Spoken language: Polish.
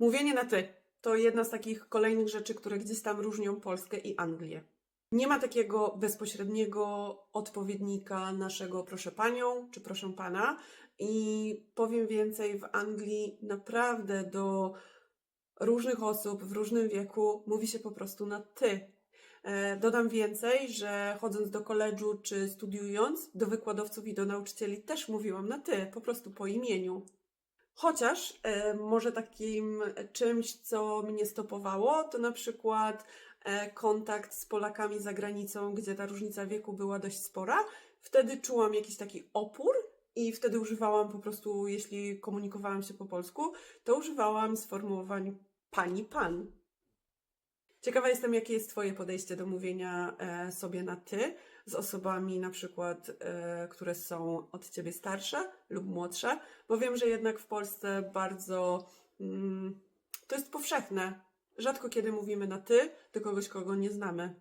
Mówienie na ty to jedna z takich kolejnych rzeczy, które gdzieś tam różnią Polskę i Anglię. Nie ma takiego bezpośredniego odpowiednika naszego proszę panią czy proszę pana. I powiem więcej, w Anglii naprawdę do różnych osób w różnym wieku mówi się po prostu na ty. E, Dodam więcej, że chodząc do koledżu czy studiując, do wykładowców i do nauczycieli też mówiłam na ty, po prostu po imieniu. Chociaż e, może takim czymś, co mnie stopowało, to na przykład e, kontakt z Polakami za granicą, gdzie ta różnica wieku była dość spora. Wtedy czułam jakiś taki opór i wtedy używałam po prostu, jeśli komunikowałam się po polsku, to używałam sformułowań pani, pan. Ciekawa jestem, jakie jest Twoje podejście do mówienia e, sobie na ty z osobami na przykład, e, które są od Ciebie starsze lub młodsze, bo wiem, że jednak w Polsce bardzo mm, to jest powszechne. Rzadko kiedy mówimy na ty do kogoś, kogo nie znamy.